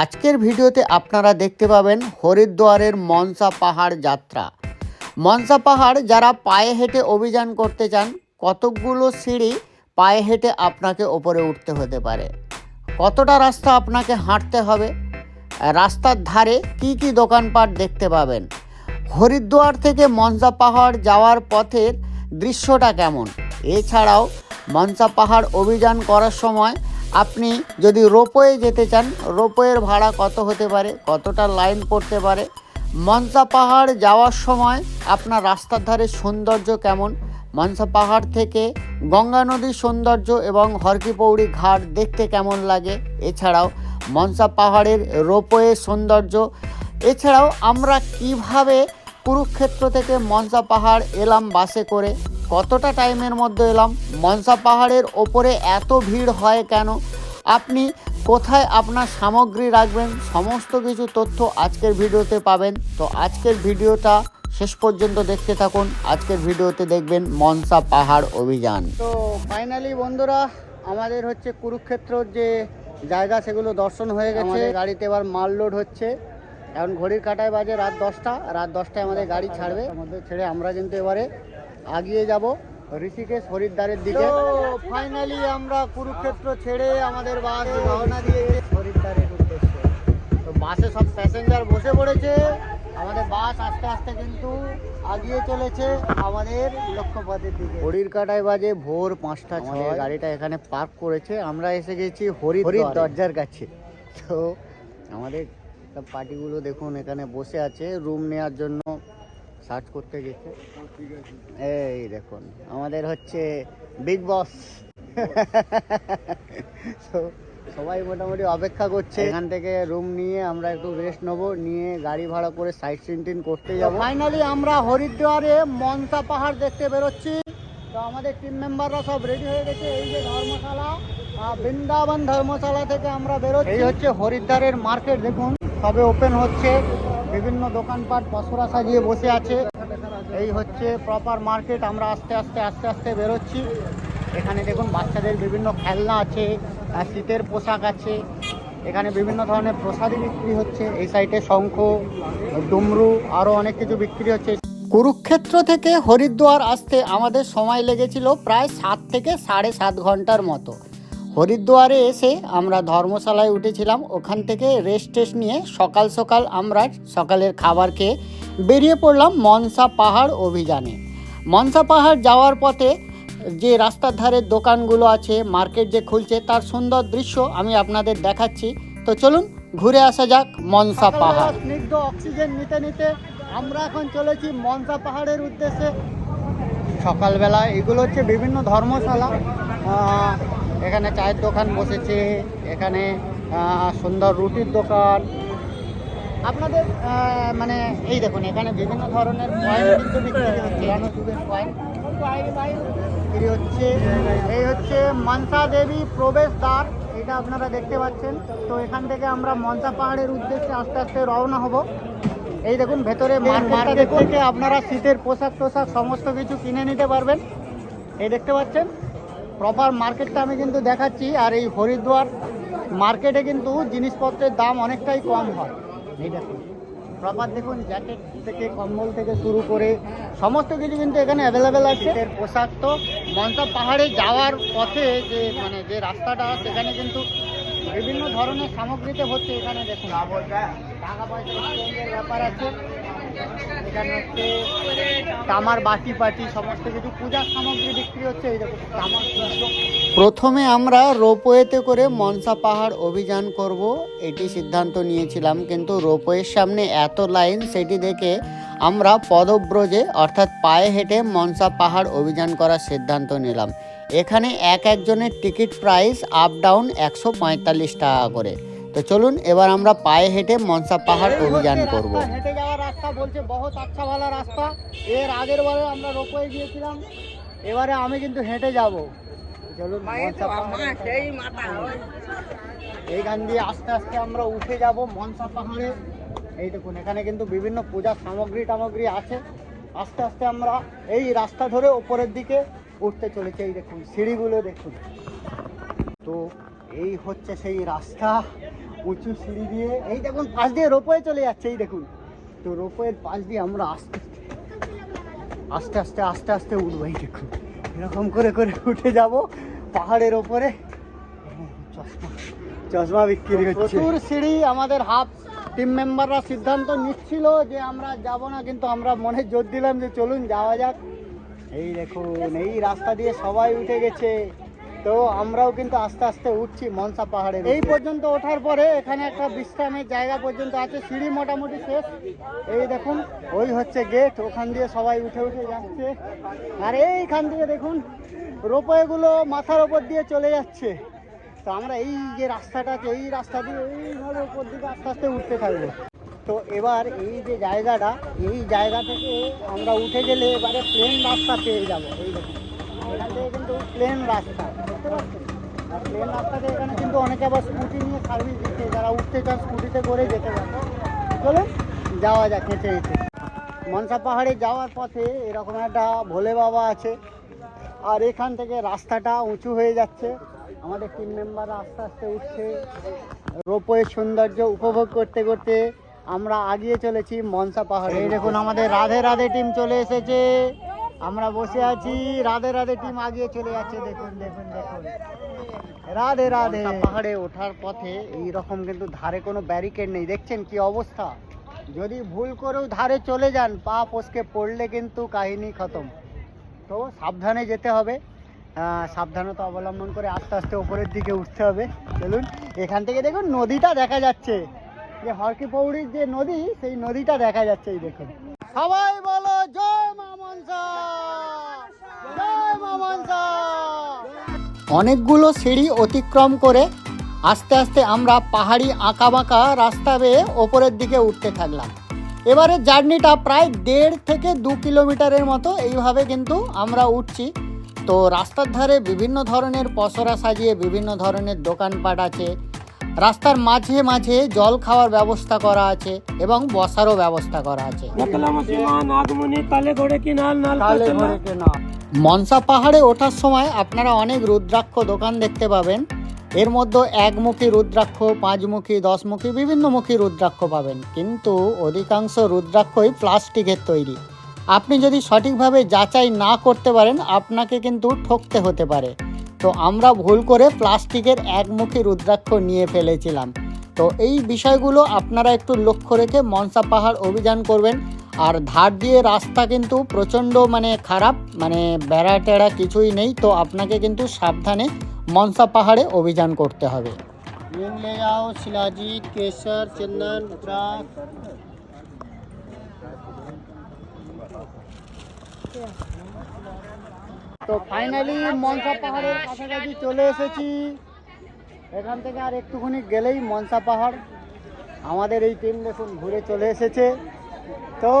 আজকের ভিডিওতে আপনারা দেখতে পাবেন হরিদ্বারের মনসা পাহাড় যাত্রা। মনসা পাহাড় যারা পায়ে হেঁটে অভিযান করতে চান, কতকগুলো সিঁড়ি পায়ে হেঁটে আপনাকে ওপরে উঠতে হতে পারে। কতটা রাস্তা আপনাকে হাঁটতে হবে, রাস্তার ধারে কি কি দোকানপাট দেখতে পাবেন, হরিদ্বার থেকে মনসা পাহাড় যাওয়ার পথের দৃশ্যটা কেমন? এছাড়াও মনসা পাহাড় অভিযান করার সময় আপনি যদি রোপওয়ে যেতে চান, রোপওয়ের ভাড়া কত হতে পারে, কতটা লাইন পড়তে পারে, মনসা পাহাড় যাওয়ার সময় আপনার রাস্তার ধারে সৌন্দর্য কেমন? মনসা পাহাড় থেকে গঙ্গা নদীর সৌন্দর্য এবং হরকিপৌড়ি ঘাট দেখতে কেমন লাগে? এছাড়াও মনসা পাহাড়ের রোপওয়ে সৌন্দর্য, এছাড়াও আমরা কীভাবে কুরুক্ষেত্র থেকে মনসা পাহাড় এলাম বাসে করে? কতটা টাইমের মধ্যে এলাম? মনসা পাহাড়ের ওপরে এত ভিড় হয় কেন? আপনি কোথায় আপনার সামগ্রী রাখবেন? সমস্ত কিছু তথ্য আজকের ভিডিওতে পাবেন। তো আজকের ভিডিওটা শেষ পর্যন্ত দেখতে থাকুন। আজকের ভিডিওতে দেখবেন মনসা পাহাড় অভিযান। তো ফাইনালি বন্ধুরা আমাদের হচ্ছে কুরুক্ষেত্রর যে জায়গা সেগুলো দর্শন হয়ে গেছে। গাড়িতে এবার মাল লোড হচ্ছে। এখন ঘড়ির কাটায় বাজে রাত দশটা। রাত দশটায় আমাদের গাড়ি ছাড়বে। আমাদের ছেড়ে আমরা কিন্তু এবারে আগিয়ে যাব। ঋষিকেশ হরিদ্বারের দিকে। ফাইনালি আমরা কুরুক্ষেত্র ছেড়ে আমাদের বাস রওনা দিয়ে হরিদ্বারের উদ্দেশ্যে। তো বাসে সব প্যাসেঞ্জার বসে পড়েছে। আমাদের বাস আস্তে আস্তে কিন্তু আগিয়ে চলেছে আমাদের লক্ষ্যপথের দিকে। ঘড়ির কাটায় বাজে ভোর পাঁচটা ছয়। গাড়িটা এখানে পার্ক করেছে। আমরা এসে গেছি হরি হরির দরজার কাছে। তো আমাদের সব পার্টিগুলো দেখুন এখানে বসে আছে। রুম নেওয়ার জন্য সার্চ করতে গেছে। এই দেখুন আমাদের হচ্ছে বিগ বস তো সবাই মোটামুটি অপেক্ষা করছে। এখান থেকে রুম নিয়ে আমরা একটু রেস্ট নেব নিয়ে গাড়ি ভাড়া করে সাইট সিনটিন করতে যাব। ফাইনালি আমরা হরিদ্বারে মনসা পাহাড় দেখতে বেরোচ্ছি। তো আমাদের টিম মেম্বাররা সব রেডি হয়ে গেছে। এই যে ধর্মশালা বৃন্দাবন ধর্মশালা থেকে আমরা বেরোচ্ছি। এই হচ্ছে হরিদ্বারের মার্কেট দেখুন। সবে ওপেন হচ্ছে। বিভিন্ন দোকানপাট পসরা সাজিয়ে বসে আছে। এই হচ্ছে প্রপার মার্কেট আমরা আস্তে আস্তে আস্তে আস্তে বেরোচ্ছি। এখানে দেখুন বাচ্চাদের বিভিন্ন খেলনা আছে শীতের পোশাক আছে। এখানে বিভিন্ন ধরনের প্রসাদী বিক্রি হচ্ছে। এই সাইডে শঙ্খ, ডুমরু আরও অনেক কিছু বিক্রি হচ্ছে। কুরুক্ষেত্র থেকে হরিদ্বার আসতে আমাদের সময় লেগেছিল প্রায় সাত থেকে সাড়ে সাত ঘণ্টার মতো। হরিদ্বারে এসে আমরা ধর্মশালায় উঠেছিলাম। ওখান থেকে রেস্ট টেস্ট নিয়ে সকাল সকাল আমরা সকালের খাবার খেয়ে বেরিয়ে পড়লাম মনসা পাহাড় অভিযানে। মনসা পাহাড় যাওয়ার পথে যে রাস্তার ধারের দোকানগুলো আছে মার্কেট যে খুলছে তার সুন্দর দৃশ্য আমি আপনাদের দেখাচ্ছি। তো চলুন ঘুরে আসা যাক মনসা পাহাড়। স্নিগ্ধ অক্সিজেন নিতে নিতে আমরা এখন চলেছি মনসা পাহাড়ের উদ্দেশ্যে। সকালবেলা এগুলো হচ্ছে বিভিন্ন ধর্মশালা। এখানে চায়ের দোকান বসেছে এখানে সুন্দর রুটির দোকান। আপনাদের মানে এই দেখুন এখানে বিভিন্ন ধরনের কয়েন কিন্তু বিক্রি হচ্ছে। যুগের বিক্রি হচ্ছে। এই হচ্ছে মনসা দেবী প্রবেশদ্বার এটা আপনারা দেখতে পাচ্ছেন। তো এখান থেকে আমরা মনসা পাহাড়ের উদ্দেশ্যে আস্তে আস্তে রওনা হব। এই দেখুন ভেতরে মার্কেট থেকে আপনারা শীতের পোশাক টোশাক সমস্ত কিছু কিনে নিতে পারবেন। এই দেখতে পাচ্ছেন? প্রপার মার্কেটটা আমি কিন্তু দেখাচ্ছি, আর এই হরিদ্বার মার্কেটে কিন্তু জিনিসপত্রের দাম অনেকটাই কম হয়। প্রপার দেখুন জ্যাকেট থেকে কম্বল থেকে শুরু করে সমস্ত কিছু কিন্তু এখানে অ্যাভেলেবেল আছে। এর পোশাক তো মনসা পাহাড়ে যাওয়ার পথে যে মানে যে রাস্তাটা, সেখানে কিন্তু বিভিন্ন ধরনের সামগ্রীতে হচ্ছে এখানে দেখুন। টাকা পয়সা ব্যাপার আছে। এখানে হচ্ছে তামার বাটি পাটি সমস্ত কিছু। পূজার সামগ্রী বিক্রি হচ্ছে এই তামার প্রথমে আমরা রোপওয়েতে করে মনসা পাহাড় অভিযান করব এটি সিদ্ধান্ত নিয়েছিলাম কিন্তু রোপওয়ের সামনে এত লাইন সেটি দেখে আমরা পদব্রজে অর্থাৎ পায়ে হেঁটে মনসা পাহাড় অভিযান করার সিদ্ধান্ত নিলাম। এখানে এক একজনের টিকিট প্রাইস আপ ডাউন একশো পঁয়তাল্লিশ টাকা করে। তো চলুন এবার আমরা পায়ে হেঁটে মনসা পাহাড় অভিযান করব। বলছে বহুত আচ্ছা ভালো রাস্তা। এর আগের বারে আমরা রোপওয়ে গিয়েছিলাম। এবারে আমি কিন্তু হেঁটে যাব। চলুন এইখান দিয়ে আস্তে আস্তে আমরা উঠে যাব মনসা পাহাড়ে এই দেখুন এখানে কিন্তু বিভিন্ন পূজার সামগ্রী টামগ্রী আছে। আস্তে আস্তে আমরা এই রাস্তা ধরে ওপরের দিকে উঠতে চলেছি। এই দেখুন সিঁড়িগুলো দেখুন। তো এই হচ্ছে সেই রাস্তা উঁচু সিঁড়ি দিয়ে। এই দেখুন পাশ দিয়ে রোপওয়ে চলে যাচ্ছে এই দেখুন। তো রোপওয়ের পাশ দিয়ে আমরা আস্তে আস্তে আস্তে আস্তে আস্তে উঠবো এই দেখুন এরকম করে করে উঠে যাব পাহাড়ের ওপরে। চশমা চশমা বিক্রি হচ্ছে। প্রচুর সিঁড়ি আমাদের হাফ টিম মেম্বাররা সিদ্ধান্ত নিচ্ছিল যে আমরা যাব না কিন্তু আমরা মনে জোর দিলাম যে চলুন যাওয়া যাক। এই দেখুন এই রাস্তা দিয়ে সবাই উঠে গেছে। তো আমরাও কিন্তু আস্তে আস্তে উঠছি মনসা পাহাড়ে এই পর্যন্ত ওঠার পরে এখানে একটা বিশ্রামের জায়গা পর্যন্ত আছে সিঁড়ি মোটামুটি শেষ। এই দেখুন ওই হচ্ছে গেট ওখান দিয়ে সবাই উঠে উঠে যাচ্ছে। আর এইখান দিয়ে দেখুন রোপওয়েগুলো মাথার ওপর দিয়ে চলে যাচ্ছে। তো আমরা এই যে রাস্তাটা আছে এই রাস্তা দিয়ে এইভাবে উপর দিকে আস্তে আস্তে উঠতে থাকব। তো এবার এই যে জায়গাটা এই জায়গা থেকে আমরা উঠে গেলে এবারে প্লেন রাস্তা পেয়ে যাব। এই দেখুন। এখান কিন্তু প্লেন রাস্তা। বুঝতে পারছেন আর প্লেন রাস্তাতে এখানে কিন্তু অনেকে আবার স্কুটি নিয়ে সার্ভিস দিচ্ছে। যারা উঠতে চান স্কুটিতে করে যেতে পারে চলুন, যাওয়া যাক হেঁটে হেঁটে। মনসা পাহাড়ে যাওয়ার পথে এরকম একটা ভোলে বাবা আছে। আর এখান থেকে রাস্তাটা উঁচু হয়ে যাচ্ছে। আমাদের টিম মেম্বার আস্তে আস্তে উঠছে। রোপওয়ের সৌন্দর্য উপভোগ করতে করতে আমরা আগিয়ে চলেছি মনসা পাহাড়ে। দেখুন, আমাদের রাধে রাধে টিম চলে এসেছে। আমরা বসে আছি, রাধে রাধে টিম আগিয়ে চলে যাচ্ছে, দেখুন দেখুন দেখুন। রাধে রাধে। পাহাড়ে ওঠার পথে এই রকম কিন্তু ধারে কোনো ব্যারিকেড নেই, দেখছেন কি অবস্থা? যদি ভুল করেও ধারে চলে যান, পা ফসকে পড়লে কিন্তু কাহিনী খতম। তো সাবধানে যেতে হবে। সাবধানতা অবলম্বন করে আস্তে আস্তে ওপরের দিকে উঠতে হবে। চলুন, এখান থেকে দেখুন, নদীটা দেখা যাচ্ছে। যে হরকি পৌড়ির যে নদী, সেই নদীটা দেখা যাচ্ছে, এই দেখুন। সবাই বলো, জয় মা অনেকগুলো সিঁড়ি অতিক্রম করে আস্তে আস্তে আমরা পাহাড়ি আঁকা বাঁকা রাস্তা বেয়ে ওপরের দিকে উঠতে থাকলাম। এবারে জার্নিটা প্রায় দেড় থেকে দু কিলোমিটারের মতো এইভাবে কিন্তু আমরা উঠছি। তো রাস্তার ধারে বিভিন্ন ধরনের পসরা সাজিয়ে বিভিন্ন ধরনের দোকানপাট আছে। রাস্তার মাঝে মাঝে জল খাওয়ার ব্যবস্থা করা আছে এবং বসারও ব্যবস্থা করা আছে। মনসা পাহাড়ে ওঠার সময় আপনারা অনেক রুদ্রাক্ষ দোকান দেখতে পাবেন। এর মধ্যে একমুখী রুদ্রাক্ষ পাঁচমুখী দশমুখী বিভিন্নমুখী রুদ্রাক্ষ পাবেন। কিন্তু অধিকাংশ রুদ্রাক্ষই প্লাস্টিকের তৈরি। আপনি যদি সঠিকভাবে যাচাই না করতে পারেন আপনাকে কিন্তু ঠকতে হতে পারে। তো আমরা ভুল করে প্লাস্টিকের একমুখী রুদ্রাক্ষ নিয়ে ফেলেছিলাম তো এই বিষয়গুলো আপনারা একটু লক্ষ্য রেখে মনসা পাহাড় অভিযান করবেন আর ধার দিয়ে রাস্তা কিন্তু প্রচণ্ড মানে খারাপ মানে বেড়া টেড়া কিছুই নেই তো আপনাকে কিন্তু সাবধানে মনসা পাহাড়ে অভিযান করতে হবে ले जाओ शिलाजीत केसर चंदन रुद्राक्ष তো ফাইনালি মনসা পাহাড়ের কাছাকাছি চলে এসেছি। এখান থেকে আর একটুখানি গেলেই মনসা পাহাড়। আমাদের এই টিম দেখুন ঘুরে চলে এসেছে। তো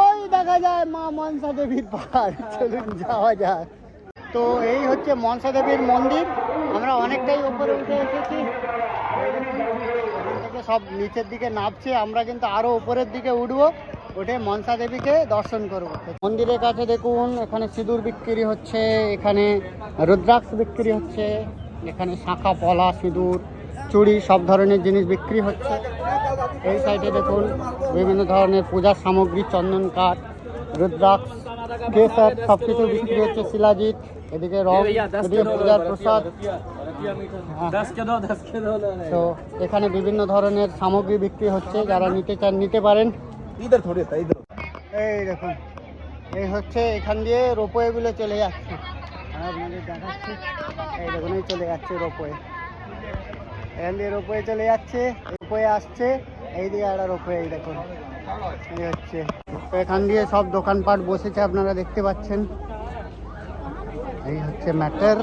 ওই দেখা যায় মা মনসা দেবীর পাহাড়। চলুন যাওয়া যাক। তো এই হচ্ছে মনসা দেবীর মন্দির। আমরা অনেকটাই উপরে উঠে এসেছি। সব নিচের দিকে নামছে। আমরা কিন্তু আরও উপরের দিকে উঠবো। উঠে মনসা দেবীকে দর্শন করব। মন্দিরের কাছে দেখুন এখানে সিঁদুর বিক্রি হচ্ছে এখানে রুদ্রাক্ষ বিক্রি হচ্ছে এখানে শাঁখা পলা সিঁদুর চুড়ি সব ধরনের জিনিস বিক্রি হচ্ছে। এই সাইডে দেখুন বিভিন্ন ধরনের পূজার সামগ্রী চন্দন কাঠ রুদ্রাক্ষ কেসার সব কিছু বিক্রি হচ্ছে শিলাজিৎ। এদিকে রং এদিকে পূজার প্রসাদ। তো এখানে বিভিন্ন ধরনের সামগ্রী বিক্রি হচ্ছে যারা নিতে চান নিতে পারেন। इधर थोड़ी था इधर এই দেখুন এই হচ্ছে এখান দিয়ে রোপওয়েগুলো চলে যাচ্ছে আর আপনাদের দেখাচ্ছি এই দেখুন এই চলে যাচ্ছে রোপওয়ে এখান দিয়ে রোপওয়ে চলে যাচ্ছে রোপওয়ে আসছে এই দিকে একটা রোপওয়ে এই দেখুন এই হচ্ছে তো এখান দিয়ে সব দোকানপাট বসেছে আপনারা দেখতে পাচ্ছেন এই হচ্ছে ম্যাটার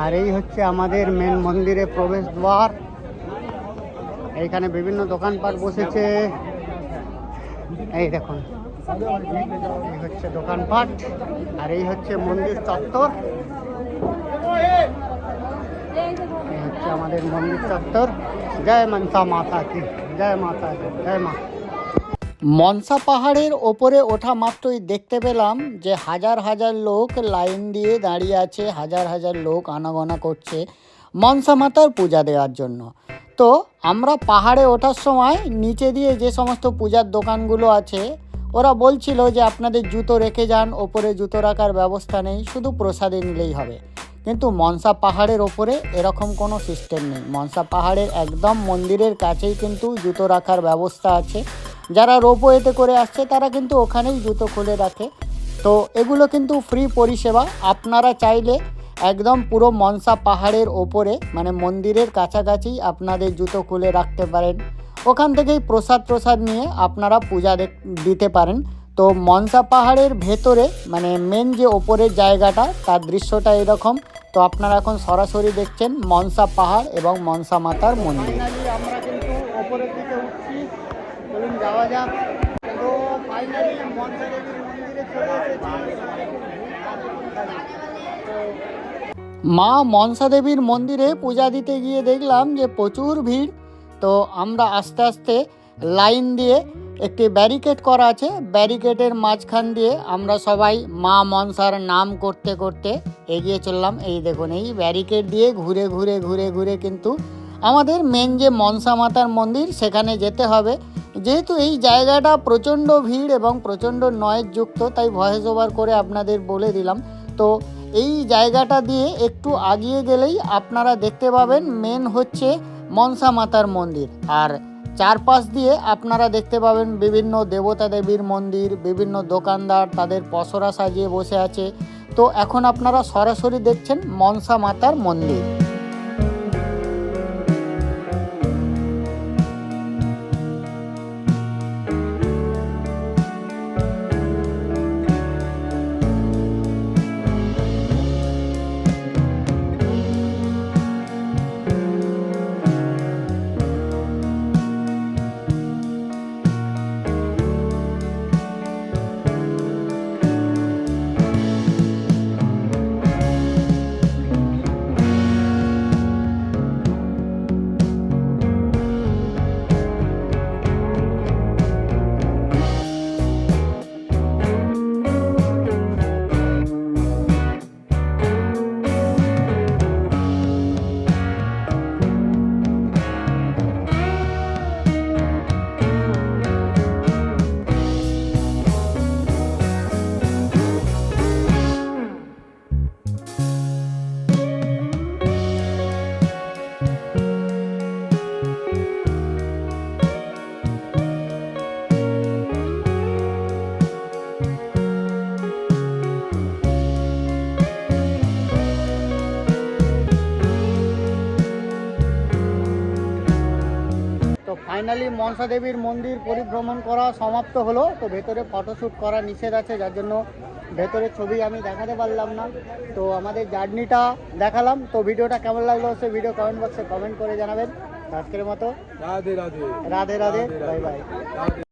আর এই হচ্ছে আমাদের মেন মন্দিরে প্রবেশ দ্বার এইখানে বিভিন্ন দোকানপাট বসেছে এই দেখুন, এই হচ্ছে দোকানপাট, আর এই হচ্ছে মন্দির চত্বর। এই হচ্ছে আমাদের মন্দির চত্বর। জয় মনসা মাতা কি জয় মাতা জয় মা। মনসা পাহাড়ের ওপরে ওঠা মাত্রই দেখতে পেলাম যে হাজার হাজার লোক লাইন দিয়ে দাঁড়িয়ে আছে, হাজার হাজার লোক আনাগোনা করছে। মনসা মাতার পূজা দেওয়ার জন্য। তো আমরা পাহাড়ে ওঠার সময় নিচে দিয়ে যে সমস্ত পূজার দোকানগুলো আছে, ওরা বলছিল যে আপনাদের জুতো রেখে যান, ওপরে জুতো রাখার ব্যবস্থা নেই, শুধু প্রসাদে নিলেই হবে। কিন্তু মনসা পাহাড়ের ওপরে এরকম কোনো সিস্টেম নেই। মনসা পাহাড়ের একদম মন্দিরের কাছেই কিন্তু জুতো রাখার ব্যবস্থা আছে। যারা রোপওয়েতে করে আসছে, তারা কিন্তু ওখানেই জুতো খুলে রাখে। তো এগুলো কিন্তু ফ্রি পরিষেবা। আপনারা চাইলে একদম পুরো মনসা পাহাড়ের ওপরে মানে মন্দিরের কাছাকাছি আপনাদের জুতো খুলে রাখতে পারেন। ওখান থেকেই প্রসাদ প্রসাদ নিয়ে আপনারা পূজা দিতে পারেন। তো মনসা পাহাড়ের ভেতরে মানে মেন যে ওপরের জায়গাটা, তার দৃশ্যটা এরকম। তো আপনারা এখন সরাসরি দেখছেন মনসা পাহাড় এবং মনসা মাতার মন্দির। আমরা কিন্তু ওপরের দিকে উঠছি। যাওয়া যাক। তো ফাইনালি মনসা দেবীর মা মনসা দেবীর মন্দিরে পূজা দিতে গিয়ে দেখলাম যে প্রচুর ভিড়। তো আমরা আস্তে আস্তে লাইন দিয়ে একটি ব্যারিকেড করা আছে। ব্যারিকেডের মাঝখান দিয়ে আমরা সবাই মা মনসার নাম করতে করতে এগিয়ে চললাম। এই দেখুন, এই ব্যারিকেড দিয়ে ঘুরে ঘুরে ঘুরে ঘুরে কিন্তু আমাদের মেন যে মনসা মাতার মন্দির, সেখানে যেতে হবে। যেহেতু এই জায়গাটা প্রচণ্ড ভিড় এবং প্রচণ্ড নয়েজ যুক্ত, তাই ভয়েস ওভার করে আপনাদের বলে দিলাম। তো এই জায়গাটা দিয়ে একটু আগিয়ে গেলেই আপনারা দেখতে পাবেন মেন হচ্ছে মনসা মাতার মন্দির। আর চারপাশ দিয়ে আপনারা দেখতে পাবেন বিভিন্ন দেবতা দেবীর মন্দির, বিভিন্ন দোকানদার তাদের পসরা সাজিয়ে বসে আছে। তো এখন আপনারা সরাসরি দেখছেন মনসা মাতার মন্দির। ফাইনালি মনসা দেবীর মন্দির পরিভ্রমণ করা সমাপ্ত হলো। তো ভেতরে ফটোশ্যুট করা নিষেধ আছে যার জন্য ভেতরের ছবি আমি দেখাতে পারলাম না। তো আমাদের জার্নিটা দেখালাম। তো ভিডিওটা কেমন লাগল সে ভিডিও কমেন্ট বক্সে কমেন্ট করে জানাবেন। আজকের মতো। রাধে রাধে। রাধে রাধে। Bye bye.